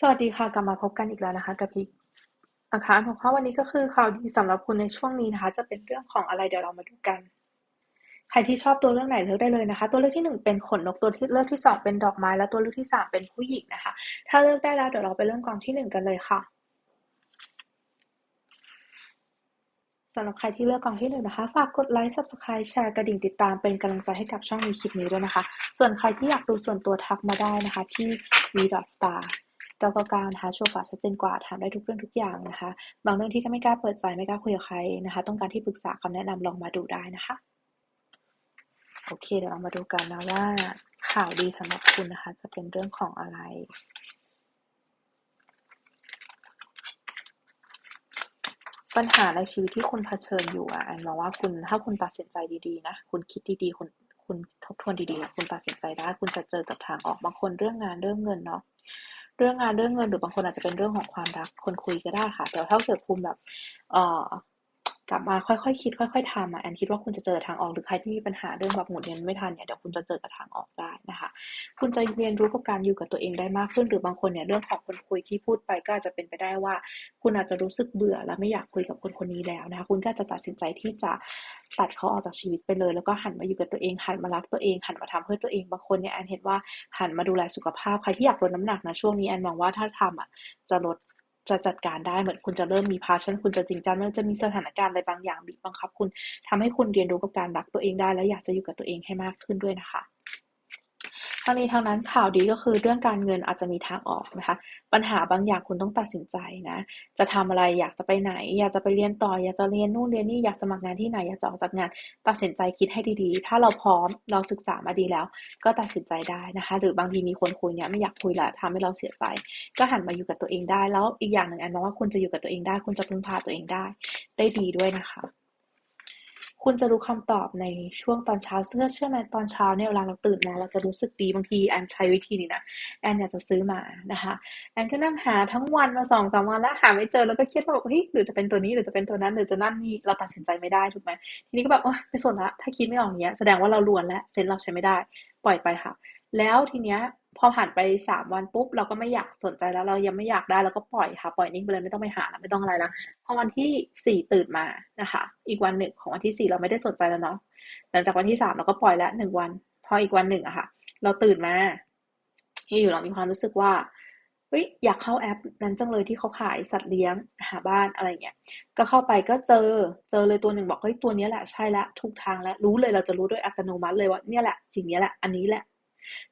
สวัสดีค่ะ กลับมาพบกันอีกแล้วนะคะ กับพีนะคะอันหัวข้อวันนี้ก็คือข่าวดีสำหรับคุณในช่วงนี้นะคะ จะเป็นเรื่องของอะไรเดี๋ยวเรามาดูกัน ใครที่ชอบตัวเรื่องไหนเลือกได้เลยนะคะ ตัวเลือกที่หนึ่งเป็นขนนกตัวที่เลือกที่สองเป็นดอกไม้ และตัวเลือกที่สามเป็นผู้หญิงนะคะ ถ้าเลือกได้แล้วเดี๋ยวเราไปเริ่มกองที่หนึ่งกันเลยค่ะสำหรับใครที่เลือกกองที่หนึ่งนะคะ ฝากกดไลค์ subscribe แชร์กระดิ่งติดตามเป็นกำลังใจให้กับช่องมีคลิปนี้ด้วยนะคะ ส่วนใครที่อยากดูส่วนตัวทักมาได้นะคะที่ v star v star 999นะคะชัวร์กว่าชัดเจนกว่าถามได้ทุกเรื่องทุกอย่างนะคะ บางเรื่องที่ก็ไม่กล้าเปิดใจไม่กล้าคุยกับใครนะคะ ต้องการที่ปรึกษาคำแนะนำลองมาดูได้นะคะโอเคเดี๋ยวเรามาดูกันนะว่าข่าวดีสำหรับคุณนะคะ จะเป็นเรื่องของอะไรปัญหาในชีวิตที่คุณเผชิญอยู่อะแอนมองว่าคุณถ้าคุณตัดสินใจดีๆนะคุณคิดดีๆคุณคุณทบทวนดีๆคุณตัดสินใจได้คุณจะเจอกับทางออกบางคนเรื่องงานเรื่องเงินเนาะ เรื่องงานเรื่องเงิน หรือบางคนอาจจะเป็นเรื่องของความรักคนคุยก็ได้ค่ะ แต่ถ้าเกิดคุณแบบ เอ่อ กลับมาค่อยๆคิดค่อย ๆทำอะแอนคิดว่าคุณจะเจอทางออกหรือใครที่มีปัญหาเรื่องแบบหมุนเงินไม่ทันเนี่ยเดี๋ยวคุณจะเจอกับทางออกได้นะคะ คุณจะเรียนรู้กับการอยู่กับตัวเองได้มากขึ้น หรือบางคนเนี่ยเรื่องของคนคุยที่พูดไปก็อาจจะเป็นไปได้ว่า คุณอาจจะรู้สึกเบื่อและไม่อยากคุยกับคนคนนี้แล้วนะคะคุณก็จะตัดสินใจที่จะตัดเขาออกจากชีวิตไปเลย แล้วก็หันมาอยู่กับตัวเองหันมารักตัวเองหันมาทำเพื่อตัวเองบางคนเนี่ยแอนเห็นว่าหันมาดูแลสุขภาพใครที่อยากลดน้ำหนักนะช่วงนี้แอนมองว่าถ้าทำอะจะลด จะจัดการได้เหมือนคุณจะเริ่มมีพาชั่นคุณจะจริงจังมันจะมีสถานการณ์อะไรบางอย่างบีบบังคับ คุณทำให้คุณเรียนรู้กับการรักตัวเองได้ และอยากจะอยู่กับตัวเองให้มากขึ้นด้วยนะคะ ทั้งนี้ทั้งนั้นข่าวดีก็คือเรื่องการเงินอาจจะมีทางออกนะคะ ปัญหาบางอย่างคุณต้องตัดสินใจนะ จะทำอะไรอยากจะไปไหน อยากจะไปเรียนต่อ อยากจะเรียนนู่นเรียนนี่อยากสมัครงานที่ไหนอยากจะออกจากงาน ตัดสินใจคิดให้ดีๆ ถ้าเราพร้อมเราศึกษามาดีแล้ว ก็ตัดสินใจได้นะคะ หรือบางทีมีคนคุยเนี่ยไม่อยากคุยละทำให้เราเสียใจ ก็หันมาอยู่กับตัวเองได้ แล้วอีกอย่างหนึ่งอันมองว่าคุณจะอยู่กับตัวเองได้ คุณจะพึ่งพาตัวเองได้ ได้ดีด้วยนะคะ คุณจะรู้คำตอบในช่วงตอนเช้า ซึ่งเชื่อไหมตอนเช้าเนี่ยเวลาเราตื่นมาเราจะรู้สึกดีบางทีแอนใช้วิธีนี้นะแอนอยากจะซื้อมานะคะแอนก็นั่งหาทั้งวันมาสองสามวันแล้วหาไม่เจอแล้วก็เครียดว่าเฮ้ยหรือจะเป็นตัวนี้หรือจะเป็นตัวนั้นหรือจะนั่นนี่เราตัดสินใจไม่ได้ถูกไหมทีนี้ก็แบบโอ้ไม่สนละถ้าคิดไม่ออกเนี้ยแสดงว่าเราลวนแล้วเซนเราใช้ไม่ได้ ปล่อยไปค่ะ แล้วทีเนี้ย พอผ่านไปสามวันปุ๊บเราก็ไม่อยากสนใจแล้วเรายังไม่อยากได้เราก็ปล่อยค่ะ ปล่อยนิ่งไปเลยไม่ต้องไปหาแล้วไม่ต้องอะไรแล้วพอวันที่สี่ตื่นมานะคะ อีกวันหนึ่งของวันที่สี่เราไม่ได้สนใจแล้วเนาะหลังจากวันที่สามเราก็ปล่อยล้วหนึ่งวัน พออีกวันหนึ่งอะค่ะ เราตื่นมาอยู่เรามีความรู้สึกว่าเฮ้ยอยากเข้าแอปนั้นจังเลยที่เขาขายสัตว์เลี้ยงหาบ้านอะไรเงี้ยก็เข้าไปก็เจอเจอเลยตัวหนึ่งบอกเฮ้ยตัวนี้แหละใช่ละถูกทางแล้วรู้เลยเราจะรู้ด้วยอัตโนมัติเลยว่าเนี่ยแหละสิ่งนี้แหละอันนี้แหละ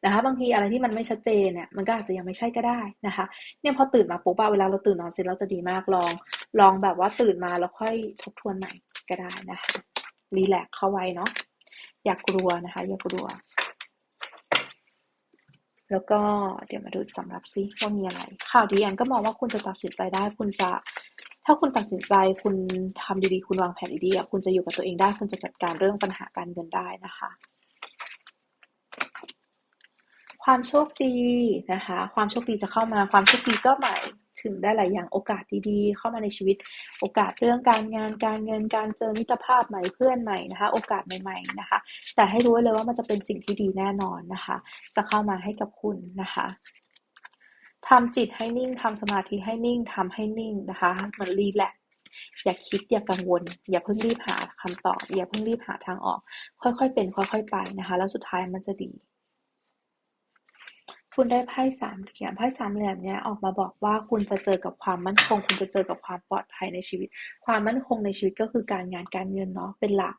นะคะ บางทีอะไรที่มันไม่ชัดเจนเนี่ยมันก็อาจจะยังไม่ใช่ก็ได้นะคะ เนี่ยพอตื่นมาปุ๊บเวลาเราตื่นนอนเสร็จเราจะดีมากลอง ลองแบบว่าตื่นมาแล้วค่อยทบทวนใหม่ก็ได้นะคะรีแลกเข้าไว้เนาะอย่ากกลัวนะคะ อย่ากลัว แล้วก็เดี๋ยวมาดูสำหรับซิว่ามีอะไร ข่าวดีอันก็มองว่าคุณจะตัดสินใจได้ คุณจะ ถ้าคุณตัดสินใจคุณทำดีๆ คุณวางแผนดีๆคุณจะอยู่กับตัวเองได้ คุณจะจัดการเรื่องปัญหาการเงินได้นะคะ ความโชคดีนะคะ ความโชคดีจะเข้ามา ความโชคดีก็หมายถึงได้หลายอย่างโอกาสดีๆ เข้ามาในชีวิต โอกาสเรื่องการงาน การเงิน การเจอมิตรภาพใหม่เพื่อนใหม่นะคะ โอกาสใหม่ๆนะคะ แต่ให้รู้เลยว่ามันจะเป็นสิ่งที่ดีแน่นอนนะคะ จะเข้ามาให้กับคุณนะคะทำจิตให้นิ่งทำสมาธิให้นิ่งทำให้นิ่งนะคะมือนรีแลกอย่าคิดอย่ากังวล อย่าเพิ่งรีบหาคำตอบ อย่าเพิ่งรีบหาทางออก ค่อยๆเป็น ค่อย ๆ ไปนะคะ แล้วสุดท้ายมันจะดี คุณได้ไพ่สามเหลี่ยม ไพ่สามเหลี่ยมเนี้ยออกมาบอกว่าคุณจะเจอกับความมั่นคง คุณจะเจอกับความปลอดภัยในชีวิต ความมั่นคงในชีวิตก็คือการงานการเงินเนาะเป็นหลัก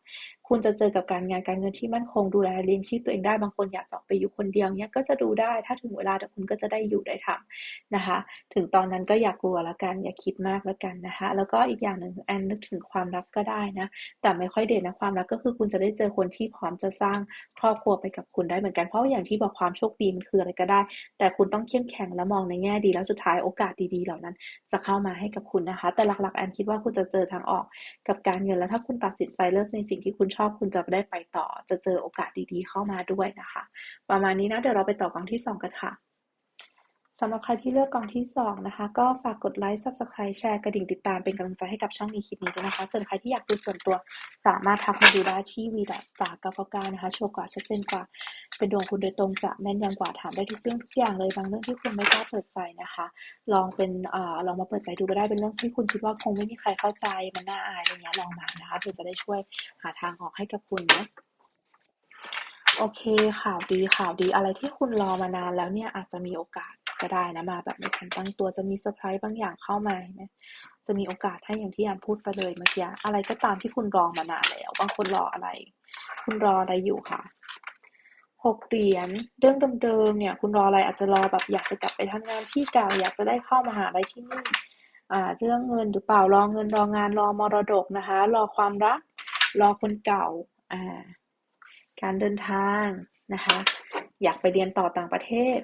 คุณจะเจอกับการงานการเงินที่มั่นคงดูแลเลี้ยงชีพตัวเองได้บางคนอยากจออกไปอยู่คนเดียวเนี้ยก็จะดูได้ถ้าถึงเวลาแต่คุณก็จะได้อยู่ได้ทำนะคะ ถึงตอนนั้นก็อย่ากกลัวละกันอย่าคิดมากละกันนะคะแล้วก็อีกอย่างหนึ่งแอนนึกถึงความรักก็ได้นะแต่ไม่ค่อยเด่นนะความรักก็คือคุณจะได้เจอคนที่พร้อมจะสร้างครอบครัวไปกับคุณได้เหมือนกันเพราะอย่างที่บอกความโชคดีมันคืออะไรก็ได้ แต่คุณต้องเข้มแข็งและมองในแง่ดีแล้วสุดท้ายโอกาสดีๆ เหล่านั้น จะเข้ามาให้กับคุณนะคะ แต่หลักๆแอนคิดว่าคุณจะเจอทางออกกับการเงินแล้วถ้าคุณตัดสินใจเลือกในสิ่งที่คุณชอบคุณจะได้ไปต่อ จะเจอโอกาสดีๆเข้ามาด้วยนะคะ ประมาณนี้นะ เดี๋ยวเราไปต่อกองที่สองกันค่ะ สำหรับใครที่เลือกกองที่สองนะคะ ก็ฝากกดไลค์ Subscribe แชร์กระดิ่งติดตามเป็นกำลังใจให้กับช่องนี้คลิปนี้ด้วยนะคะ ส่วนใครที่อยากดูส่วนตัวสามารถทักมาดูได้ที่ v s t a r 999นะคะ โชว์กว่าชัดเจนกว่า เป็นดวงคุณโดยตรงจะแม่นยำกว่าถามได้ทุกเรื่องทุกอย่างเลยบางเรื่องที่คุณไม่กล้าเปิดใจนะคะ ลองเป็นเอ่อลองมาเปิดใจดูก็ได้เป็นเรื่องที่คุณคิดว่าคงไม่มีใครเข้าใจมันน่าอายอะไรเงี้ยลองมานะคะเพื่อจะได้ช่วยหาทางออกให้กับคุณนะโอเคข่าวดีข่าวดีอะไรที่คุณรอมานานแล้วเนี่ยอาจจะมีโอกาส ก็ได้นะมาแบบไม่ทันตั้งตัวจะมีเซอร์ไพรส์บางอย่างเข้ามานะจะมีโอกาสให้อย่างที่ยานพูดไปเลยเมื่อกี้อะไรก็ตามที่คุณรอมานานแล้วบางคนรออะไร คุณรออะไรอยู่ค่ะหกเหรียญเรื่องเดิมๆเนี่ย คุณรออะไรอาจจะรอแบบอยากจะกลับไปทำงานที่เก่าอยากจะได้เข้ามาหาอะไรที่นี่อ่าเรื่องเงินหรือเปล่ารอเงินรองานรอมรดกนะคะ รอความรัก รอคนเก่าอ่าการเดินทางนะคะ อยากไปเรียนต่อต่างประเทศ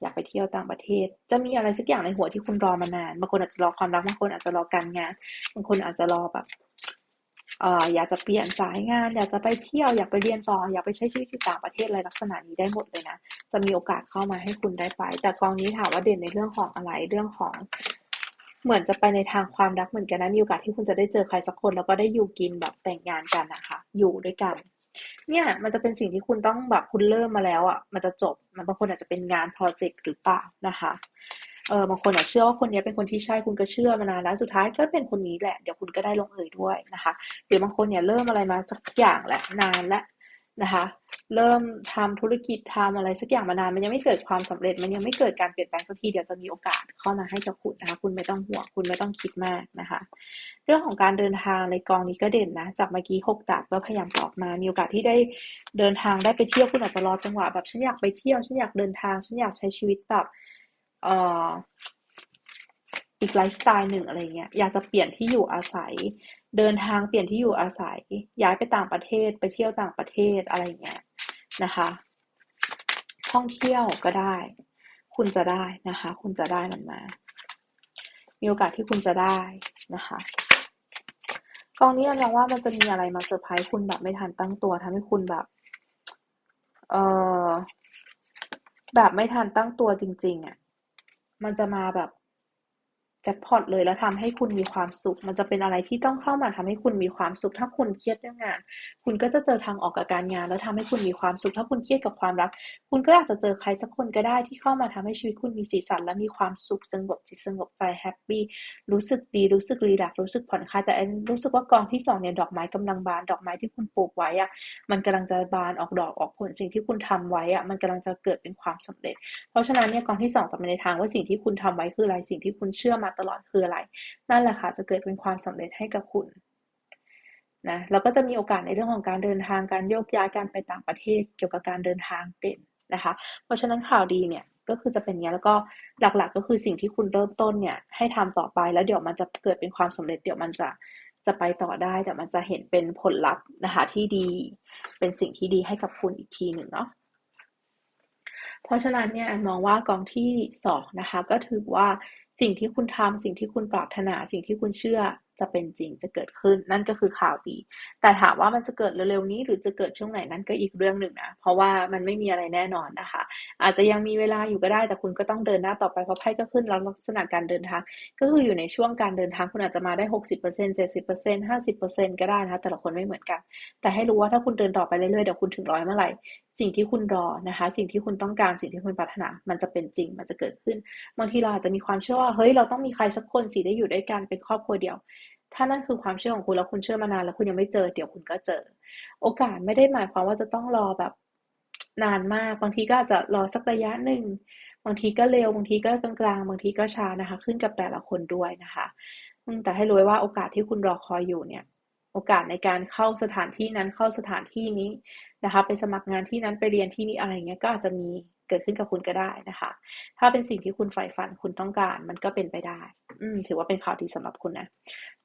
อยากไปเที่ยวต่างประเทศ จะมีอะไรสักอย่างในหัวที่คุณรอมานาน บางคนอาจจะรอความรัก บางคนอาจจะรอการงาน บางคนอาจจะรอแบบเอ่ออยากจะเปลี่ยนสายงาน อยากจะไปเที่ยว อยากไปเรียนต่อ อยากไปใช้ชีวิตที่ต่างประเทศอะไรลักษณะนี้ได้หมดเลยนะ จะมีโอกาสเข้ามาให้คุณได้ไป แต่กองนี้ถามว่าเด่นในเรื่องของอะไร เรื่องของ เหมือนจะไปในทางความรักเหมือนกันนะ มีโอกาสที่คุณจะได้เจอใครสักคน แล้วก็ได้อยู่กินแบบแต่งงานกันนะคะ อยู่ด้วยกัน เนี่ยมันจะเป็นสิ่งที่คุณต้องแบบคุณเริ่มมาแล้วอะมันจะจบมันบางคนอาจจะเป็นงานโปรเจกต์หรือเปล่านะคะเออบางคนอาจเชื่อว่าคนนี้เป็นคนที่ใช่คุณก็เชื่อมานานแล้วสุดท้ายก็เป็นคนนี้แหละเดี๋ยวคุณก็ได้ลงเอยด้วยนะคะหรือบางคนเนี่ยเริ่มอะไรมาสักอย่างแหละนานและ นะคะ เริ่มทำธุรกิจทำอะไรสักอย่างมานานมันยังไม่เกิดความสำเร็จ มันยังไม่เกิดการเปลี่ยนแปลงสักทีเดี๋ยวจะมีโอกาสเข้ามาให้กับคุณนะคะ คุณไม่ต้องห่วงคุณไม่ต้องคิดมากนะคะ เรื่องของการเดินทางในกองนี้ก็เด่นนะ จากเมื่อกี้หกดาบก็พยายามตอบมา มีโอกาสที่ได้เดินทางได้ไปเที่ยวคุณอาจจะรอจังหวะแบบฉันอยากไปเที่ยวฉันอยากเดินทางฉันอยากใช้ชีวิตแบบเอ่ออีกไลฟ์สไตล์หนึ่งอะไรเงี้ยอยากจะเปลี่ยนที่อยู่อาศัย เดินทาง เปลี่ยนที่อยู่อาศัย ย้ายไปต่างประเทศ ไปเที่ยวต่างประเทศ อะไรเงี้ยนะคะ ท่องเที่ยวก็ได้ คุณจะได้นะคะ คุณจะได้มันมา มีโอกาสที่คุณจะได้นะคะกองนี้เราว่ามันจะมีอะไรมาเซอร์ไพรส์คุณแบบไม่ทันตั้งตัวทำให้คุณแบบ เออแบบไม่ทันตั้งตัวจริง ๆอะ่ะ มันจะมาแบบ จ็คพอตเลยแล้วทำให้คุณมีความสุข มันจะเป็นอะไรที่ต้องเข้ามาทำให้คุณมีความสุข ถ้าคุณเครียดเรื่องงาน คุณก็จะเจอทางออกกับการงาน แล้วทำให้คุณมีความสุข ถ้าคุณเครียดกับความรัก คุณก็อาจจะเจอใครสักคนก็ได้ที่เข้ามาทำให้ชีวิตคุณมีสีสันและมีความสุขสงบจิตสงบใจแฮปปี้รู้สึกดีรู้สึกรีแลกรู้สึกผ่อนคลายแต่รู้สึกว่ากองที่สองเนี่ยดอกไม้กำลังบาน ดอกไม้ที่คุณปลูกไว้อะมันกำลังจะบานออกดอกออกผลสิ่งที่คุณทำไว้อะมันกำลังจะเกิดเป็นความสำเร็จ เพราะฉะนั้นเนี่ยกองที่สองจะไปในทางว่าสิ่งที่คุณทำไว้คืออะไรสิ่งที่คุณเชื่อมาตลอดคืออะไร นั่นแหละค่ะจะเกิดเป็นความสำเร็จให้กับคุณนะแล้วก็จะมีโอกาสในเรื่องของการเดินทางการโยกย้ายการไปต่างประเทศ เกี่ยวกับการเดินทางเด่นนะคะ เพราะฉะนั้นข่าวดีเนี่ยก็คือจะเป็นเนี้ยแล้วก็หลักๆ ก็คือสิ่งที่คุณเริ่มต้นเนี่ยให้ทำต่อไปแล้วเดี๋ยวมันจะเกิดเป็นความสำเร็จเดี๋ยวมันจะจะไปต่อได้เดี๋ยวมันจะเห็นเป็นผลลัพธ์นะคะที่ดี เป็นสิ่งที่ดีให้กับคุณอีกทีหนึ่งเนาะเพราะฉะนั้นเนี่ยมองว่ากองที่สองนะคะก็ถือว่า สิ่งที่คุณทำ สิ่งที่คุณปรารถนา สิ่งที่คุณเชื่อ จะเป็นจริงจะเกิดขึ้นนั่นก็คือข่าวดี แต่ถามว่ามันจะเกิดเร็วๆนี้หรือจะเกิดช่วงไหนนั้นก็อีกเรื่องหนึ่งนะเพราะว่ามันไม่มีอะไรแน่นอนนะคะ อาจจะยังมีเวลาอยู่ก็ได้แต่คุณก็ต้องเดินหน้าต่อไปเพราะไพ่ก็ขึ้นแล้วลักษณะการเดินทาง ก็คืออยู่ในช่วงการเดินทางคุณอาจจะมาได้หกสิบเปอร์เซ็นต์เจ็ดสิบเปอร์เซ็นต์ห้าสิบเปอร์เซ็นต์ก็ได้นะคะแต่ละคนไม่เหมือนกัน แต่ให้รู้ว่าถ้าคุณเดินต่อไปเรื่อยๆเดี๋ยวคุณถึงร้อยเมื่อไหร่สิ่งที่คุณรอนะคะ สิ่งที่คุณต้องการสิ่งที่คุณปรารถนา มันจะเป็นจริง มันจะเกิดขึ้น บางทีเราอาจจะมีความเชื่อว่าเฮ้ยเราต้องมีใครสักคนสิได้อยู่ด้วยกันเป็นครอบครัวเดียว ถ้านั่นคือความเชื่อของคุณแล้วคุณเชื่อมานานแล้วคุณยังไม่เจอเดี๋ยวคุณก็เจอ โอกาสไม่ได้หมายความว่าจะต้องรอแบบนานมากบางทีก็อาจจะรอสักระยะหนึ่งบางทีก็เร็วบางทีก็กลางๆ บางทีก็ช้านะคะ ขึ้นกับแต่ละคนด้วยนะคะแต่ให้รู้ว่าโอกาสที่คุณรอคอยอยู่เนี่ย โอกาสในการเข้าสถานที่นั้นเข้าสถานที่นี้นะคะ ไปสมัครงานที่นั้นไปเรียนที่นี่อะไรเงี้ยก็อาจจะมีเกิดขึ้นกับคุณก็ได้นะคะ ถ้าเป็นสิ่งที่คุณใฝ่ฝันคุณต้องการ มันก็เป็นไปได้ อืถือว่าเป็นข่าวดีสำหรับคุณนะ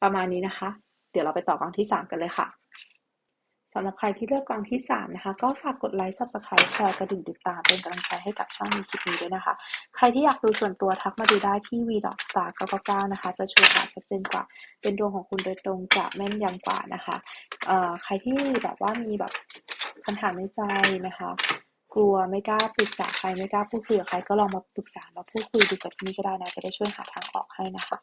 ประมาณนี้นะคะ เดี๋ยวเราไปต่อกองที่สามกันเลยค่ะสำหรับใครที่เลือกกองที่สามนะคะ ก็ฝากกดไลค์ subscribe แชร์กระดิ่งติดตามเป็นกำลังใจให้กับช่องมีคลิปนี้ด้วยนะคะ ใครที่อยากดูส่วนตัวทักมาดูได้ที่ v star 999นะคะ จะชัวร์กว่าชัดเจนกว่า เป็นดวงของคุณโดยตรงจะแม่นยำกว่านะคะเอ่อใครที่แบบว่ามีแบบคำถามในใจนะคะ กลัวไม่กล้าปรึกษาใครไม่กล้าพูดคุยกับใครก็ลองมาปรึกษามาพูดคุยดูกับที่นี่ก็ได้นะจะได้ช่วยหาทางออกให้นะคะ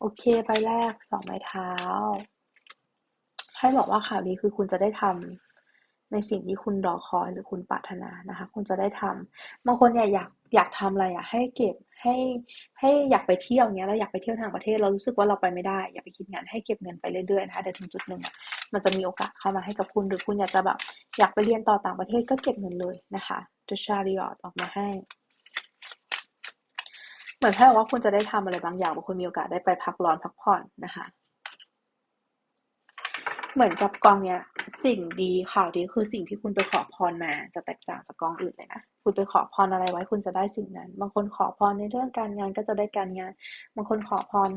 โอเคไปแรกสองไม้เท้า ให้บอกว่าข่าวดีคือคุณจะได้ทำในสิ่งที่คุณรอคอยหรือคุณปรารถนานะคะ คุณจะได้ทำบางคนเนี่ยอยากอยากทำอะไรอะให้เก็บให้ให้อยากไปเที่ยวเงี้ยแล้วอยากไปเที่ยวทางประเทศเรารู้สึกว่าเราไปไม่ได้อย่าไปคิดงานให้เก็บเงินไปเรื่อยๆนะคะเดี๋ยวถึงจุดหนึ่งมันจะมีโอกาสเข้ามาให้กับคุณ หรือคุณอยากจะแบบอยากไปเรียนต่อต่างประเทศก็เก็บเงินเลยนะคะ The Chariot ออกมาให้ เหมือนแค่ว่าคุณจะได้ทำอะไรบางอย่างบางคนมีโอกาสได้ไปพักร้อนพักผ่อนนะคะ เหมือนกับกองเนี้ย สิ่งดีข่าวดีคือสิ่งที่คุณไปขอพรมาจะแตกต่างจากกองอื่นเลยนะคุณไปขอพรอะไรไว้คุณจะได้สิ่งนั้น บางคนขอพรในเรื่องการงานก็จะได้การงาน บางคนขอพร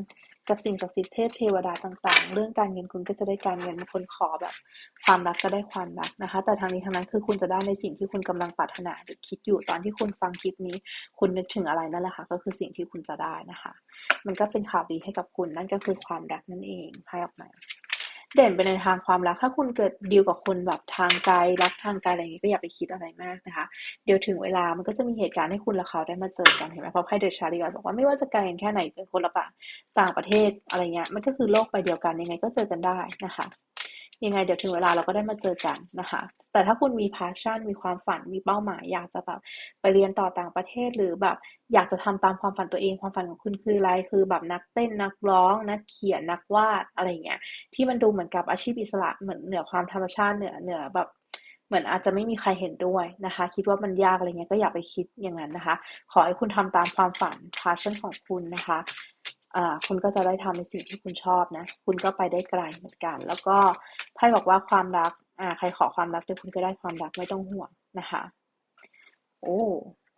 กับสิ่งศักดิ์สิทธิ์เทพเทวดาต่าง ๆ เรื่องการเงินคุณก็จะได้การเงินบางคนขอแบบ ความรักก็ได้ความรักนะคะ แต่ทางนี้ทางนั้นคือคุณจะได้ในสิ่งที่คุณกำลังปรารถนาหรือคิดอยู่ตอนที่คุณฟังคลิปนี้ คุณนึกถึงอะไรนั่นแหละค่ะ ก็คือสิ่งที่คุณจะได้นะคะ มันก็เป็นข่าวดีให้กับคุณนั่นก็คือความรักนั่นเองให้ออกมา เด่นไปในทางความรัก ถ้าคุณเกิดดีลกับคนแบบทางไกลรักทางไกลอะไรอย่างนี้ก็อย่าไปคิดอะไรมากนะคะ เดี๋ยวถึงเวลามันก็จะมีเหตุการณ์ให้คุณและเขาได้มาเจอกันเห็นไหมเพราะไพ่เดอะชาริออนบอกว่าไม่ว่าจะไกลกันแค่ไหนเป็นคนละปะต่างประเทศอะไรเงี้ยมันก็คือโลกใบเดียวกันยังไงก็เจอกันได้นะคะ ยังไงเดี๋ยวถึงเวลาเราก็ได้มาเจอกันนะคะ แต่ถ้าคุณมีพาชั่น มีความฝัน มีเป้าหมาย อยากจะแบบไปเรียนต่อต่างประเทศหรือแบบอยากจะทำตามความฝันตัวเอง ความฝันของคุณคืออะไร คือแบบนักเต้น นักร้อง นักเขียน นักวาด อะไรเงี้ย ที่มันดูเหมือนกับอาชีพอิสระ เหมือนเหนือความธรรมชาติ เหนือ เหนือแบบเหมือนอาจจะไม่มีใครเห็นด้วยนะคะ คิดว่ามันยากอะไรเงี้ย ก็อย่าไปคิดอย่างนั้นนะคะ ขอให้คุณทำตามความฝันพาชั่นของคุณนะคะ คุณก็จะได้ทำในสิ่งที่คุณชอบนะ คุณก็ไปได้ไกลเหมือนกัน แล้วก็ไพ่บอกว่าความรักอ่าใครขอความรักเดี๋ยวคุณก็ได้ความรักไม่ต้องห่วงนะคะ โอ้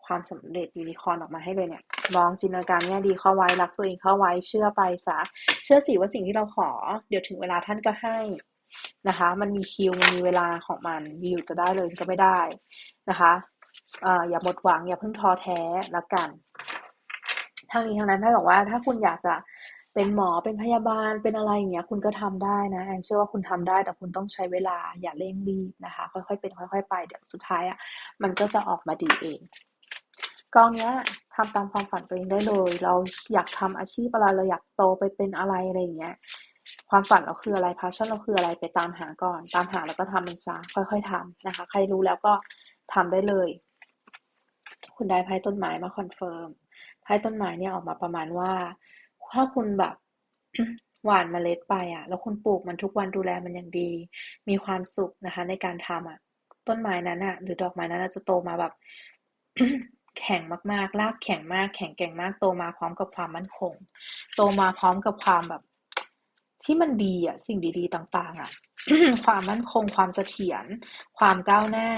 ความสำเร็จยูนิคอร์นออกมาให้เลยเนี่ยมองจินตนาการแง่ดีเข้าไว้รักตัวเองเข้าไว้เชื่อไปซะเชื่อสิว่าสิ่งที่เราขอ เดี๋ยวถึงเวลาท่านก็ให้นะคะ มันมีคิวมันมีเวลาของมันอยู่จะได้เลยก็ไม่ได้นะคะอ่าอย่าหมดหวังอย่าเพิ่งท้อแท้ละกัน ทางนี้ทางนั้นไพ่บอกว่าถ้าคุณอยากจะเป็นหมอเป็นพยาบาลเป็นอะไรอย่างเงี้ยคุณก็ทำได้นะแอนเชื่อว่าคุณทำได้ แต่คุณต้องใช้เวลาอย่าเร่งรีบนะคะ ค่อยๆเป็นค่อย ๆ ไปเดี๋ยวสุดท้ายอะมันก็จะออกมาดีเองกองเนี้ยทำตามความฝันตัวเองได้เลย เราอยากทำอาชีพอะไรเราอยากโตไปเป็นอะไรอะไรอย่างเงี้ยความฝันเราคืออะไรพาชั่นเราคืออะไรไปตามหาก่อน ตามหาแล้วก็ทำมันซะค่อย ๆทำนะคะ ใครรู้แล้วก็ทำได้เลย คุณได้ไพ่ต้นไม้มาคอนเฟิร์ม ไพ่ต้นไม้เนี่ยออกมาประมาณว่า ถ้าคุณแบบหวานเมล็ดไปอะ แล้วคุณปลูกมันทุกวันดูแลมันอย่างดี มีความสุขนะคะ ในการทำอะ ต้นไม้นั้นอะ หรือดอกไม้นั้นจะโตมาแบบ แข็งมากๆรากแข็งมาก แข็งแกร่งมาก โตมาพร้อมกับความมั่นคง โตมาพร้อมกับความแบบ ที่มันดีอะ สิ่งดีๆต่าง ๆ อะ ความมั่นคง ความเสถียร ความก้าวหน้า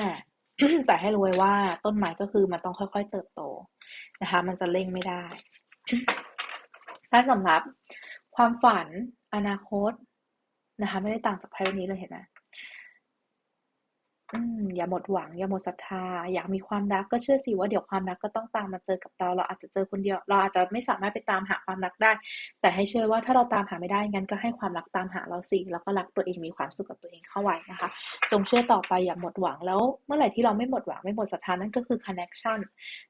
แต่ให้รู้ไว้ว่าต้นไม้ก็คือมันต้องค่อยๆเติบโต นะคะ มันจะเร่งไม่ได้ถ้าสำหรับความฝันอนาคตนะคะ ไม่ได้ต่างจากไพ่นี้เลยเห็นไหม อืม อย่าหมดหวัง อย่าหมดศรัทธา อยากมีความรักก็เชื่อสิว่า เดี๋ยวความรักก็ต้องตามมาเจอกับเรา เราอาจจะเจอคนเดียว เราอาจจะไม่สามารถไปตามหาความรักได้ แต่ให้เชื่อว่าถ้าเราตามหาไม่ได้ งั้นก็ให้ความรักตามหาเราสิ แล้วก็รักตัวเอง มีความสุขกับตัวเองเข้าไว้นะคะ จงเชื่อต่อไปอย่าหมดหวัง แล้วเมื่อไหร่ที่เราไม่หมดหวัง ไม่หมดศรัทธา นั่นก็คือ connection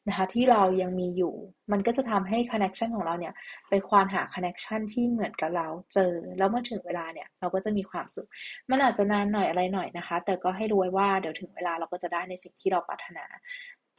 นะคะ ที่เรายังมีอยู่ มันก็จะทำให้ connection ของเราเนี่ย ไปควานหา connection ที่เหมือนกับเราเจอ แล้วเมื่อถึงเวลาเนี่ย เราก็จะมีความสุข มันอาจจะนานหน่อยอะไรหน่อยนะคะ แต่ก็ให้รู้ไว้ว่าเดี๋ยวถึงเวลาเราก็จะได้ในสิ่งที่เราปรารถนา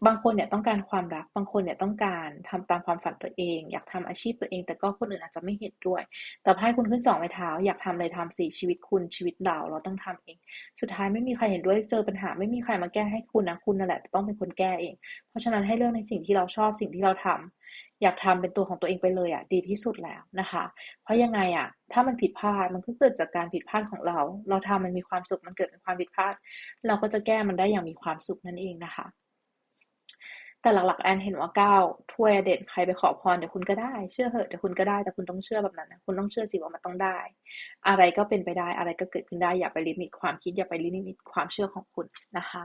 บางคนเนี่ยต้องการความรัก บางคนเนี่ยต้องการทำตามความฝันตัวเอง อยากทำอาชีพตัวเอง แต่ก็คนอื่นอาจจะไม่เห็นด้วย แต่ให้คุณขึ้นสองไม้เท้า อยากทำอะไรทำสิชีวิตคุณชีวิตเราเราต้องทำเอง สุดท้ายไม่มีใครเห็นด้วยเจอปัญหาไม่มีใครมาแก้ให้คุณนะคุณนั่นแหละต้องเป็นคนแก้เอง เพราะฉะนั้นให้เลือกในสิ่งที่เราชอบสิ่งที่เราทำอยากทำเป็นตัวของตัวเองไปเลยอะดีที่สุดแล้วนะคะ เพราะยังไงอะ ถ้ามันผิดพลาดมันก็เกิดจากการผิดพลาดของเรา เราทำมันมีความสุขมันเกิดเป็นความผิดพลาด เราก็จะแก้มันได้อย่างมีความสุขนั่นเองนะคะ แต่หลักๆแอนเห็นว่าเก้าถ้วยเด็ดใครไปขอพรเดี๋ยวคุณก็ได้เชื่อเหอะเดี๋ยวคุณก็ได้แต่คุณต้องเชื่อแบบนั้นนะคุณต้องเชื่อสิว่ามันต้องได้ อะไรก็เป็นไปได้อะไรก็เกิดขึ้นได้อย่าไปลิมิตความคิดอย่าไปลิมิตความเชื่อของคุณนะคะ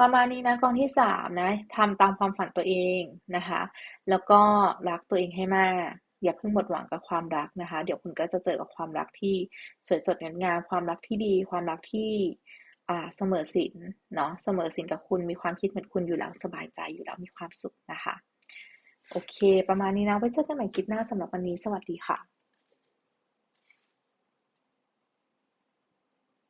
ประมาณนี้นะกองที่สามนะทำตามความฝันตัวเองนะคะ แล้วก็รักตัวเองให้มาก อย่าเพิ่งหมดหวังกับความรักนะคะ เดี๋ยวคุณก็จะเจอกับความรักที่สวยสดงดงามความรักที่ดี ความรักที่ อ่าเสมอสินเนาะเสมอสินกับคุณมีความคิดเหมือนคุณอยู่แล้วสบายใจอยู่แล้วมีความสุขนะคะ โอเค ประมาณนี้นะไว้เจอกันใหม่คลิปหน้าสำหรับวันนี้สวัสดีค่ะ